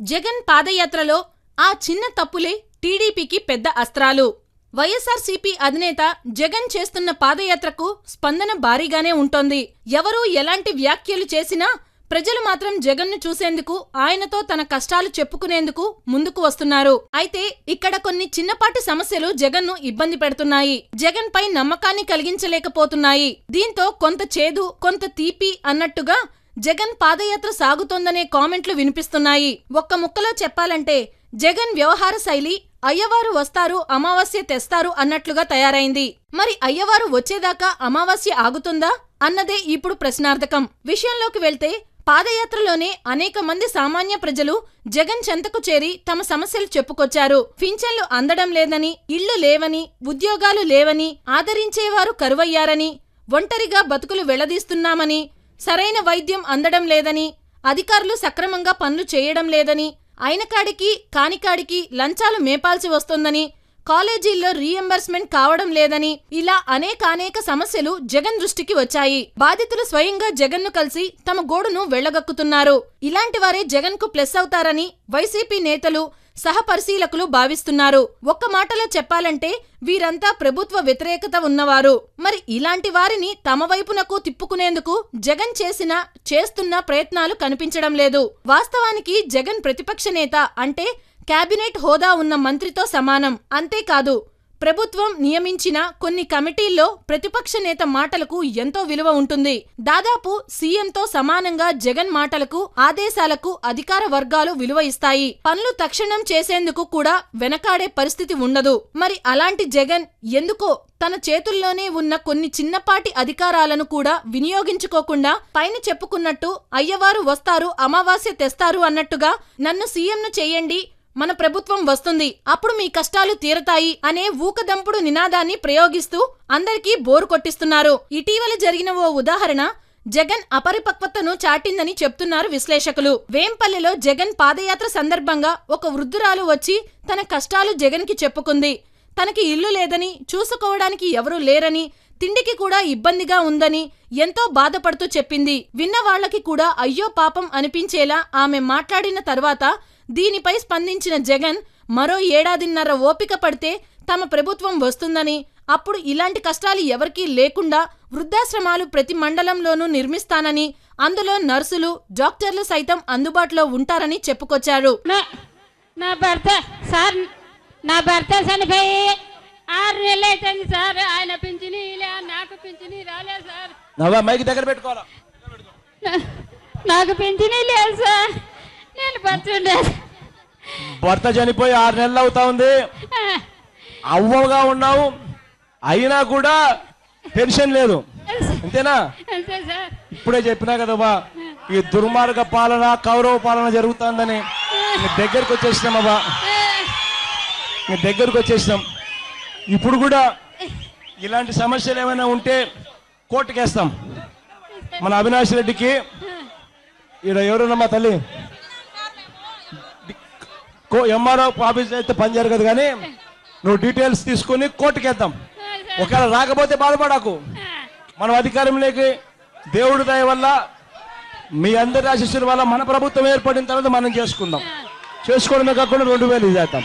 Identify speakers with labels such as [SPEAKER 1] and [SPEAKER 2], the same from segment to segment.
[SPEAKER 1] జగన్ పాదయాత్రలో ఆ చిన్న తప్పులే టీడీపీకి పెద్ద అస్త్రాలు. వైఎస్ఆర్సీపీ అధినేత జగన్ చేస్తున్న పాదయాత్రకు స్పందన భారీగానే ఉంటోంది. ఎవరూ ఎలాంటి వ్యాఖ్యలు చేసినా ప్రజలు మాత్రం జగన్ను చూసేందుకు ఆయనతో తన కష్టాలు చెప్పుకునేందుకు ముందుకు వస్తున్నారు. అయితే ఇక్కడ కొన్ని చిన్నపాటి సమస్యలు జగన్ను ఇబ్బంది పెడుతున్నాయి. జగన్ పై నమ్మకాన్ని కలిగించలేకపోతున్నాయి. దీంతో కొంత చేదు కొంత తీపి అన్నట్టుగా జగన్ పాదయాత్ర సాగుతోందనే కామెంట్లు వినిపిస్తున్నాయి. ఒక్క ముక్కలో చెప్పాలంటే జగన్ వ్యవహార శైలి అయ్యవారు వస్తారు అమావాస్య తెస్తారు అన్నట్లుగా తయారైంది. మరి అయ్యవారు వచ్చేదాకా అమావాస్య ఆగుతుందా? అన్నదే ఇప్పుడు ప్రశ్నార్థకం. విషయంలోకి వెళ్తే పాదయాత్రలోనే అనేక మంది సామాన్య ప్రజలు జగన్ చెంతకు చేరి తమ సమస్యలు చెప్పుకొచ్చారు. పింఛన్లు అందడం లేదని ఇళ్ళు లేవని ఉద్యోగాలు లేవని ఆదరించేవారు కరువయ్యారని ఒంటరిగా బతుకులు వెళ్ళదీస్తున్నామని సరైన వైద్యం అందడం లేదని అధికారులు సక్రమంగా పనులు చేయడం లేదని అయినకాడికి కానికాడికి లంచాలు మేపాల్సి వస్తోందని కాలేజీల్లో రీఎంబర్స్మెంట్ కావడం లేదని ఇలా అనేకానేక సమస్యలు జగన్ దృష్టికి వచ్చాయి. బాధితులు స్వయంగా జగన్ను కలిసి తమ గోడును వెళ్ళగక్కుతున్నారు. ఇలాంటి వారే జగన్కు ప్లస్ అవుతారని వైసీపీ నేతలు సహపరిశీలకులు భావిస్తున్నారు. ఒక్క మాటలో చెప్పాలంటే వీరంతా ప్రభుత్వ వ్యతిరేకత ఉన్నవారు. మరి ఇలాంటి వారిని తమ వైపునకు తిప్పుకునేందుకు జగన్ చేసిన చేస్తున్న ప్రయత్నాలు కనిపించడం లేదు. వాస్తవానికి జగన్ ప్రతిపక్ష నేత అంటే కేబినెట్ హోదా ఉన్న మంత్రితో సమానం. అంతేకాదు ప్రభుత్వం నియమించిన కొన్ని కమిటీల్లో ప్రతిపక్ష నేత మాటలకు ఎంతో విలువ ఉంటుంది. దాదాపు సీఎంతో సమానంగా జగన్ మాటలకు ఆదేశాలకు అధికార వర్గాలు విలువ ఇస్తాయి. పనులు తక్షణం చేసేందుకు కూడా వెనకాడే పరిస్థితి ఉండదు. మరి అలాంటి జగన్ ఎందుకో తన చేతుల్లోనే ఉన్న కొన్ని చిన్నపాటి అధికారాలను కూడా వినియోగించుకోకుండా పైన చెప్పుకున్నట్టు అయ్యవారు వస్తారు అమావాస్య తెస్తారు అన్నట్టుగా నన్ను సీఎంను చేయండి మన ప్రభుత్వం వస్తుంది. అప్పుడు మీ కష్టాలు తీరతాయి అనే ఊకదంపుడు నినాదాన్ని ప్రయోగిస్తూ అందరికీ బోరు కొట్టిస్తున్నారు. ఇటీవల జరిగిన ఓ ఉదాహరణ జగన్ అపరిపక్వతను చాటిందని చెప్తున్నారు విశ్లేషకులు. వేంపల్లెలో జగన్ పాదయాత్ర సందర్భంగా ఒక వృద్ధురాలు వచ్చి తన కష్టాలు జగన్కి చెప్పుకుంది. తనకి ఇల్లు లేదని చూసుకోవడానికి ఎవరూ లేరని తిండికి కూడా ఇబ్బందిగా ఉందని ఎంతో బాధపడుతూ చెప్పింది. విన్న వాళ్ళకి కూడా అయ్యో పాపం అనిపించేలా ఆమె మాట్లాడిన తర్వాత దీనిపై స్పందించిన జగన్ మరో ఏడాదిన్నర ఓపిక పడితే తమ ప్రభుత్వం వస్తుందని అప్పుడు ఇలాంటి కష్టాలు ఎవరికీ లేకుండా వృద్ధాశ్రమాలు ప్రతి మండలంలోనూ నిర్మిస్తానని అందులో నర్సులు డాక్టర్లు సైతం అందుబాటులో ఉంటారని చెప్పుకొచ్చారు.
[SPEAKER 2] నా నా భర్త సార్ నా భర్త చనిపోయి ఆరు నెలలు అవుతుంది సార్ ఆయన పింఛని లే నాకు పింఛని రాలేదు సార్.
[SPEAKER 3] నవ్వా మైక్ దగ్గర పెట్టుకోవాలా?
[SPEAKER 2] నా- నాకు పింఛని లేదు సార్. నేను బతుండేది
[SPEAKER 3] భర్త చనిపోయి ఆరు నెలలు అవుతా ఉంది. అవ్వగా ఉన్నావు. అయినా కూడా పెన్షన్ లేదు. అంతేనా? ఇప్పుడే చెప్పినా కదా బా ఈ దుర్మార్గ పాలన కౌరవ పాలన జరుగుతుందని. మీ దగ్గరకు వచ్చేసినామబ్బా మీ దగ్గరకు వచ్చేసినాం. ఇప్పుడు కూడా ఇలాంటి సమస్యలు ఏమైనా ఉంటే కోర్టుకేస్తాం. మన అవినాష్ రెడ్డికి. ఈడ ఎవరున్నమ్మా తల్లి? ఎంఆర్ఓ ఆఫీస్ అయితే పని జరగదు కానీ నువ్వు డీటెయిల్స్ తీసుకొని కోర్టుకేద్దాం. ఒకవేళ రాకపోతే బాధపడకు. మనం అధికారంలోకి దేవుడి దయ వల్ల మీ అందరి ఆశీస్సుల వల్ల మన ప్రభుత్వం ఏర్పడిన తర్వాత మనం చేసుకుందాం. చేసుకోవడమే కాకుండా రెండు వేలు చేద్దాం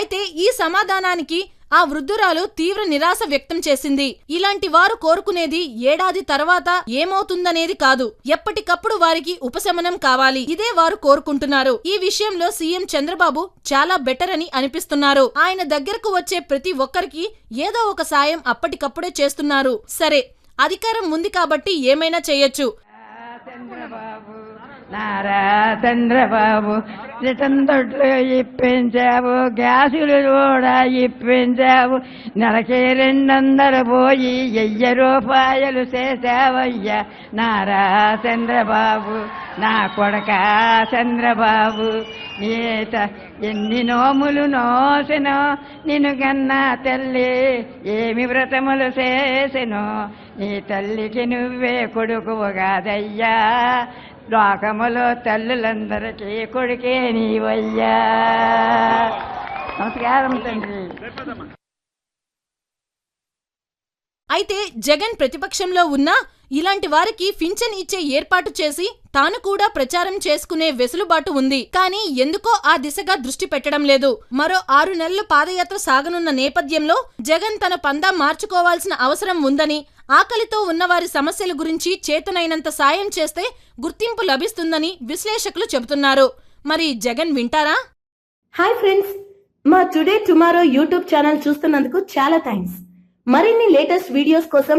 [SPEAKER 1] అయితే ఈ సమాధానానికి ఆ వృద్ధురాలు తీవ్ర నిరాశ వ్యక్తం చేసింది. ఇలాంటి వారు కోరుకునేది ఏడాది తర్వాత ఏమవుతుందనేది కాదు. ఎప్పటికప్పుడు వారికి ఉపశమనం కావాలి. ఇదే వారు కోరుకుంటున్నారు. ఈ విషయంలో సీఎం చంద్రబాబు చాలా బెటర్ అని అనిపిస్తున్నారు. ఆయన దగ్గరకు వచ్చే ప్రతి ఒక్కరికి ఏదో ఒక సాయం అప్పటికప్పుడే చేస్తున్నారు. సరే అధికారం ఉంది కాబట్టి ఏమైనా చేయొచ్చు.
[SPEAKER 4] చంద్రబాబు నారా చంద్రబాబు రిటర్న్ దొడ్లు ఇప్పించావు గ్యాసులు కూడా ఇప్పించావు నెలకి రెండొందలు పోయి వెయ్యి రూపాయలు చేసావయ్యా నారా చంద్రబాబు నా కొడక చంద్రబాబు నీత ఎన్ని నోములు నోసెనో నిన్ను కన్నా తల్లి ఏమి వ్రతములు చేసెనో నీ తల్లికి నువ్వే కొడుకువు కాదయ్యా. లోకములో తల్లులందరికీ కొడుకే నీవయ్యా. నమస్కారం తండ్రి.
[SPEAKER 1] అయితే జగన్ ప్రతిపక్షంలో ఉన్నా ఇలాంటి వారికి పింఛన్ ఇచ్చే ఏర్పాటు చేసి తాను కూడా ప్రచారం చేసుకునే వెసులుబాటు ఉంది. కానీ ఎందుకో ఆ దిశగా దృష్టి పెట్టడం లేదు. మరో ఆరు నెలలు పాదయాత్ర సాగనున్న నేపథ్యంలో జగన్ తన పందా మార్చుకోవాల్సిన అవసరం ఉందని ఆకలితో ఉన్నవారి సమస్యల గురించి చేతనైనంత సాయం చేస్తే గుర్తింపు లభిస్తుందని విశ్లేషకులు చెబుతున్నారు. మరి జగన్ వింటారా?
[SPEAKER 5] Hi friends! మా టుడే టుమారో యూట్యూబ్ ఛానల్ చూస్తున్నందుకు చాలా థ్యాంక్స్ మరిన్ని లేటెస్ట్ వీడియోస్ కోసం